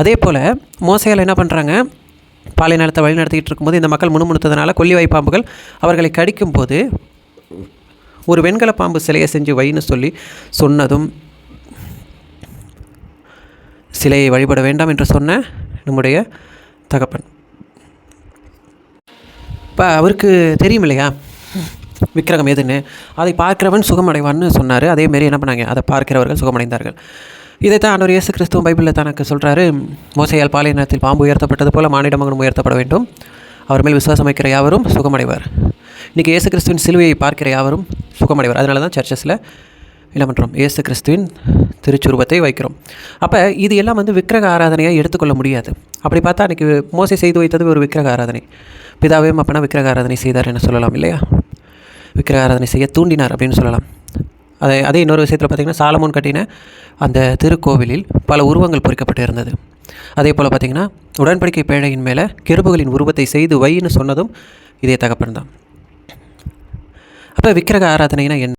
அதே போல் மோசையால் என்ன பண்ணுறாங்க பாலை நிலத்தை வழி நடத்திக்கிட்டு இருக்கும்போது இந்த மக்கள் முணுமுணுத்ததுனால கொல்லிவாய் பாம்புகள் அவர்களை கடிக்கும்போது ஒரு வெண்கல பாம்பு சிலையை செஞ்சு வைன்னு சொல்லி சொன்னதும் சிலையை வழிபட வேண்டாம் என்று சொன்ன நம்முடைய தகப்பன். இப்போ அவருக்கு தெரியும் இல்லையா விக்கிரகம் எதுன்னு? அதை பார்க்கிறவன் சுகமடைவான்னு சொன்னார். அதேமாரி என்ன பண்ணாங்க? அதை பார்க்கிறவர்கள் சுகமடைந்தார்கள். இதைத்தான் ஆண்டவர் இயேசு கிறிஸ்துவ பைபிளில் தனக்கு சொல்கிறாரு மோசையால் பாலையினத்தில் பாம்பு உயர்த்தப்பட்டது போல மானிட மகனும் உயர்த்தப்பட வேண்டும். அவர் மேல் விசுவாசம் வைக்கிற யாவரும் சுகமடைவார். இன்றைக்கி இயேசு கிறிஸ்துவின் சிலுவையை பார்க்கிற யாவரும் சுகமடைவார். அதனால தான் சர்ச்சஸில் என்ன பண்ணுறோம் இயேசு கிறிஸ்துவின் திருச்சுருவத்தை வைக்கிறோம். அப்போ இது எல்லாம் வந்து விக்கிரக ஆராதனையாக எடுத்துக்கொள்ள முடியாது. அப்படி பார்த்தா அன்றைக்கி மோசை செய்து வைத்தது ஒரு விக்கிரக ஆராதனை. பிதாவையும் அப்பனா விக்கிரக ஆராதனை செய்தார் என சொல்லலாம் இல்லையா? விக்கிரக ஆராதனை செய்ய தூண்டினார் அப்படின்னு சொல்லலாம். அதை அதே இன்னொரு விஷயத்தில் பார்த்திங்கன்னா சாலமோன் கட்டின அந்த திருக்கோவிலில் பல உருவங்கள் பொறிக்கப்பட்டு இருந்தது. அதே போல் பார்த்திங்கன்னா உடன்படிக்கை பேழையின் மேலே கெருபுகளின் உருவத்தை செய்து வைன்னு சொன்னதும் இதே தகப்பன் தான். அப்போ விக்கிரக ஆராதனைனா என்ன?